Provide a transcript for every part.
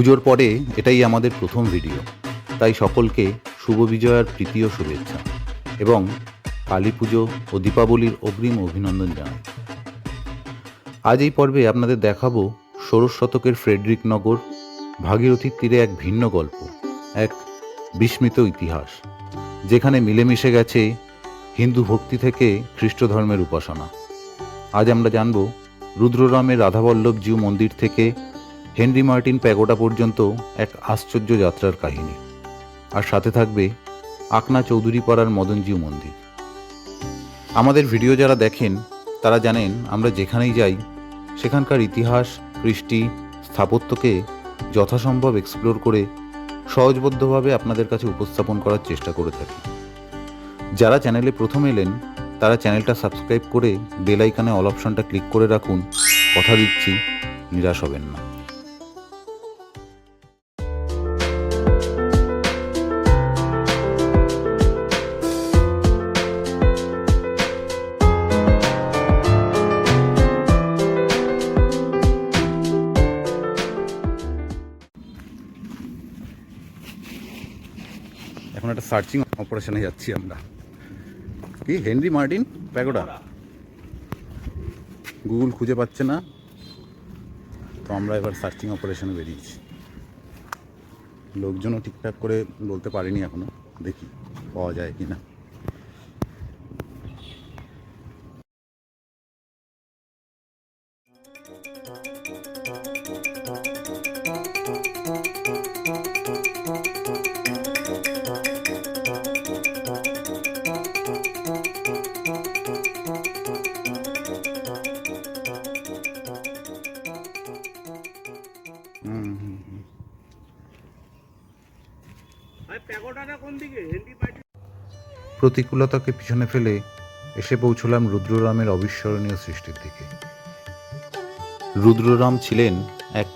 পুজোর পরে এটাই আমাদের প্রথম ভিডিও। তাই সকলকে শুভ বিজয়ার ও শুভেচ্ছা এবং কালী পুজো ও দীপাবলির অগ্রিম অভিনন্দন জানাই। আজ এই পর্বে আপনাদের দেখাবো ষোড়শ শতকের ফ্রেডরিক নগর, ভাগীরথীর তীরে এক ভিন্ন গল্প, এক বিস্মিত ইতিহাস, যেখানে মিলেমিশে গেছে হিন্দু ভক্তি থেকে খ্রিস্ট ধর্মের উপাসনা। আজ আমরা জানব রুদ্ররামের রাধাবল্লভ জিউ মন্দির থেকে হেনরি মার্টিন প্যাগোডা পর্যন্ত এক আশ্চর্য যাত্রার কাহিনী। আর সাথে থাকবে আকনা চৌধুরী পাড়ার মদনজিউ মন্দির। আমাদের ভিডিও যারা দেখেন, তারা জানেন আমরা যেখানেই যাই, সেখানকার ইতিহাস, কৃষ্টি, স্থাপত্যকে যথাসম্ভব এক্সপ্লোর করে সহজবদ্ধভাবে আপনাদের কাছে উপস্থাপন করার চেষ্টা করে থাকি। যারা চ্যানেলে প্রথম এলেন, তারা চ্যানেলটা সাবস্ক্রাইব করে বেল আইকনে অল অপশনটা ক্লিক করে রাখুন। কথা দিচ্ছি, নিরাশ হবেন না। এখন একটা সার্চিং অপারেশনে যাচ্ছি আমরা। কি হেনরি মার্টিন প্যাগোডা? গুগল খুঁজে পাচ্ছে না। তো আমরা এবার সার্চিং অপারেশনে বেরিয়েছি। লোকজনও ঠিকঠাক করে বলতে পারিনি এখনও দেখি, পাওয়া যায় কি না প্রতিকূলতাকে পিছনে ফেলে এসে পৌঁছলাম রুদ্ররামের অবিস্মরণীয় সৃষ্টির দিকে। রুদ্ররাম ছিলেন এক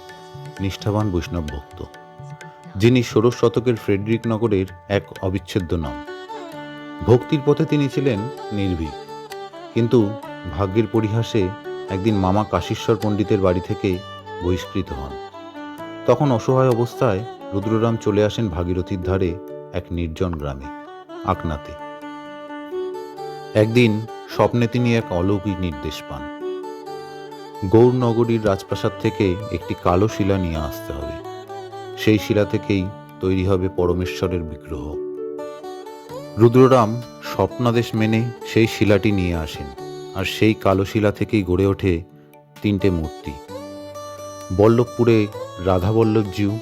নিষ্ঠাবান বৈষ্ণব ভক্ত, যিনি ষোড়শ শতকের ফ্রেডরিক নগরের এক অবিচ্ছেদ্য নাম। ভক্তির পথে তিনি ছিলেন নির্ভীক, কিন্তু ভাগ্যের পরিহাসে একদিন মামা কাশীশ্বর পণ্ডিতের বাড়ি থেকে বহিষ্কৃত হন। তখন অসহায় অবস্থায় রুদ্ররাম চলে আসেন ভাগীরথীর ধারে এক নির্জন গ্রামে, আকনাতে। একদিন স্বপ্নে তিনি এক অলৌকিক নির্দেশ পান। গৌরনগরীর রাজপ্রাসাদ থেকে একটি কালো শিলা নিয়ে আসতে হবে। সেই শিলা থেকেই তৈরি হবে পরমেশ্বরের বিগ্রহ। রুদ্ররাম স্বপ্নাদেশ মেনে সেই শিলাটি নিয়ে আসেন আর সেই কালো শিলা থেকেই গড়ে ওঠে তিনটে মূর্তি। বল্লভপুরে রাধাবল্লভজিউ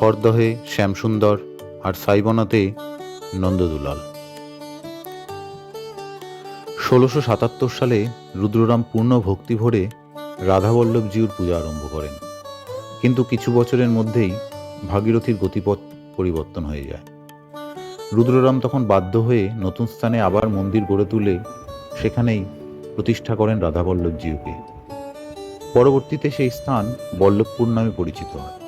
খড়দহে শ্যামসুন্দর আর সাইবনাতে নন্দদুলাল। ষোলোশো সাতাত্তর সালে রুদ্ররাম পূর্ণ ভক্তি ভরে রাধাবল্লভজিউর পূজা আরম্ভ করেন। কিন্তু কিছু বছরের মধ্যেই ভাগীরথীর গতিপথ পরিবর্তন হয়ে যায়। রুদ্ররাম তখন বাধ্য হয়ে নতুন স্থানে আবার মন্দির গড়ে তুলে সেখানেই প্রতিষ্ঠা করেন রাধাবল্লভজিউকে। পরবর্তীতে সেই স্থান বল্লভপুর নামে পরিচিত হয়।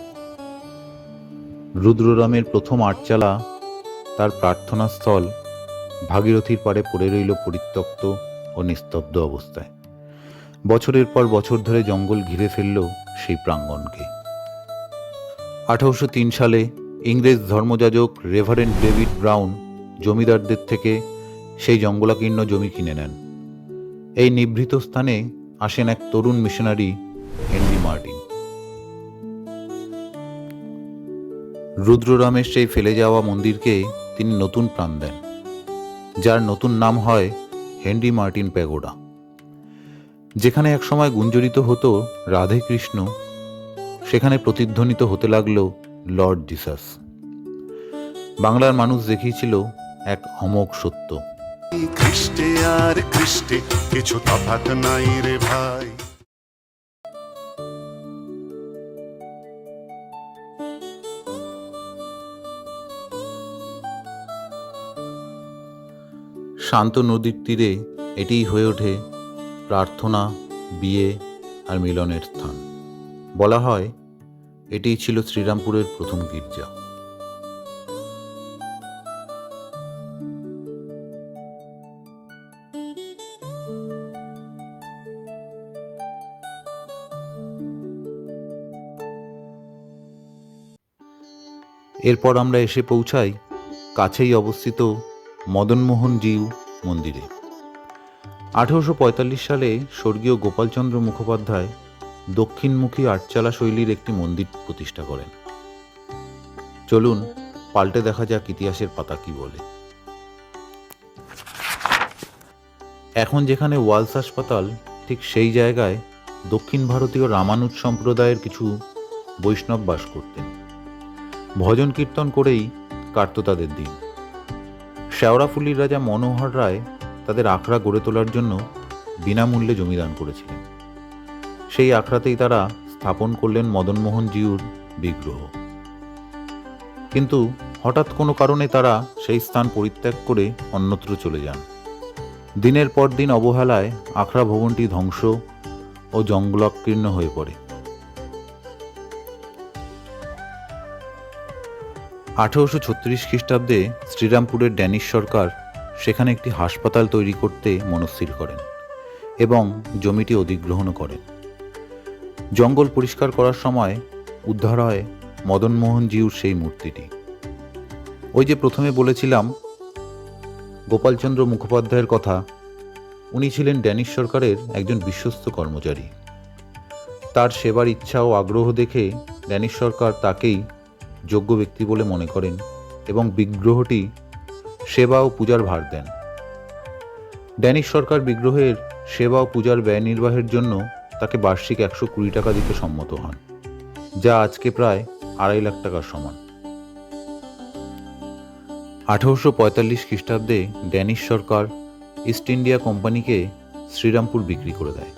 রুদ্ররামের প্রথম আটচালা, তার প্রার্থনাস্থল ভাগীরথীর পারে পড়ে রইল পরিত্যক্ত ও নিস্তব্ধ অবস্থায়। বছরের পর বছর ধরে জঙ্গল ঘিরে ফেলল সেই প্রাঙ্গণকে আঠারোশো তিন সালে ইংরেজ ধর্মযাজক রেভারেন্ড ডেভিড ব্রাউন জমিদারদের থেকে সেই জঙ্গলাকীর্ণ জমি কিনে নেন। এই নিভৃত স্থানে আসেন এক তরুণ মিশনারি রুদ্ররামের সেই ফেলে যাওয়া মন্দিরকে তিনি নতুন প্রাণ দেন, যার নতুন নাম হয় হেনরি মার্টিন প্যাগোডা। যেখানে একসময় গুঞ্জরিত হতো রাধে কৃষ্ণ, সেখানে প্রতিধ্বনিত হতে লাগল লর্ড জিসাস। বাংলার মানুষ দেখিয়েছিল এক অমোঘ সত্য। খ্রিস্টে আর খ্রিস্টে কিছু তফাৎ নাই রে ভাই। শান্ত নদীর তীরে এটিই হয়ে ওঠে প্রার্থনা, বিয়ে আর মিলনের স্থান। বলা হয়, এটিই ছিল শ্রীরামপুরের প্রথম গির্জা। এরপর আমরা এসে পৌঁছাই কাছেই অবস্থিত মদনমোহন জিউ মন্দিরে। আঠেরোশো পঁয়তাল্লিশ সালে স্বর্গীয় গোপালচন্দ্র মুখোপাধ্যায় দক্ষিণমুখী আটচালা শৈলীর একটি মন্দির প্রতিষ্ঠা করেন। চলুন, পাল্টে দেখা যাক ইতিহাসের পাতা কি বলে। এখন যেখানে ওয়ালস হাসপাতাল, ঠিক সেই জায়গায় দক্ষিণ ভারতীয় রামানুজ সম্প্রদায়ের কিছু বৈষ্ণব বাস করতেন। ভজন কীর্তন করেই কাটত তাদের দিন। শেওড়াফুলির রাজা মনোহর রায় তাদের আখড়া গড়ে তোলার জন্য বিনামূল্যে জমিদান করেছিলেন। সেই আখড়াতেই তারা স্থাপন করলেন মদনমোহন জিউর বিগ্রহ। কিন্তু হঠাৎ কোনো কারণে তারা সেই স্থান পরিত্যাগ করে অন্যত্র চলে যান। দিনের পর দিন অবহেলায় আখড়া ভবনটি ধ্বংস ও জঙ্গলাকীর্ণ হয়ে পড়ে। আঠেরোশো ছত্রিশ খ্রিস্টাব্দে শ্রীরামপুরের ড্যানিশ সরকার সেখানে একটি হাসপাতাল তৈরি করতে মনস্থির করেন এবং জমিটি অধিগ্রহণও করেন। জঙ্গল পরিষ্কার করার সময় উদ্ধার হয় মদনমোহন জিউর সেই মূর্তিটি। ওই যে প্রথমে বলেছিলাম, গোপালচন্দ্র মুখোপাধ্যায়ের কথা, উনি ছিলেন ড্যানিশ সরকারের একজন বিশ্বস্ত কর্মচারী। তার সেবার ইচ্ছা ও আগ্রহ দেখে ড্যানিশ সরকার তাকেই যোগ্য ব্যক্তি বলে মনে করেন এবং বিগ্রহটি সেবা ও পূজার ভার দেন। ড্যানিশ সরকার বিগ্রহের সেবা ও পূজার ব্যয় নির্বাহের জন্য তাকে বার্ষিক একশো কুড়ি টাকা দিতে সম্মত হন, যা আজকে প্রায় আড়াই লাখ টাকার সমান। আঠারোশো পঁয়তাল্লিশ খ্রিস্টাব্দে ড্যানিশ সরকার ইস্ট ইন্ডিয়া কোম্পানিকে শ্রীরামপুর বিক্রি করে দেয়।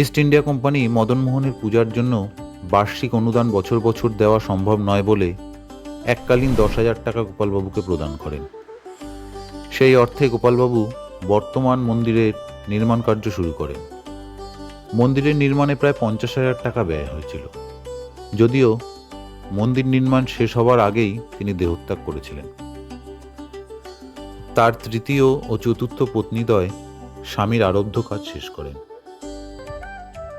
ইস্ট ইন্ডিয়া কোম্পানি মদনমোহনের পূজার জন্য বার্ষিক অনুদান বছর বছর দেওয়া সম্ভব নয় বলে এককালীন দশ হাজার টাকা গোপালবাবুকে প্রদান করেন। সেই অর্থে গোপালবাবু বর্তমান মন্দিরের নির্মাণ কার্য শুরু করেন। মন্দিরের নির্মাণে প্রায় পঞ্চাশ হাজার টাকা ব্যয় হয়েছিল। যদিও মন্দির নির্মাণ শেষ হবার আগেই তিনি দেহত্যাগ করেছিলেন। তার তৃতীয় ও চতুর্থ পত্নীদ্বয় স্বামীর আরব্ধ কাজ শেষ করেন।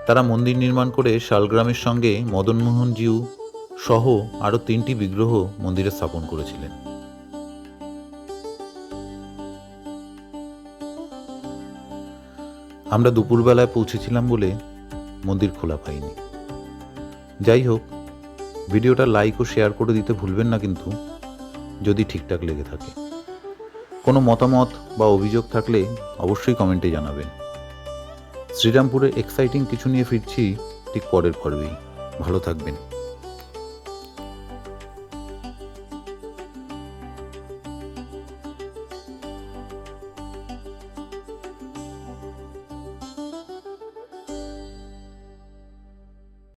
তারা মন্দির নির্মাণ করে শালগ্রামের সঙ্গে মদনমোহন জিউ সহ আরও তিনটি বিগ্রহ মন্দিরে স্থাপন করেছিলেন। আমরা দুপুরবেলায় পৌঁছেছিলাম বলে মন্দির খোলা পাইনি। যাই হোক, ভিডিওটা লাইক ও শেয়ার করে দিতে ভুলবেন না কিন্তু, যদি ঠিকঠাক লেগে থাকে। কোনো মতামত বা অভিযোগ থাকলে অবশ্যই কমেন্টে জানাবেন। শ্রীরামপুরে এক্সাইটিং কিছু নিয়ে ফিরছি ঠিক পরের পর্বেই। ভালো থাকবেন।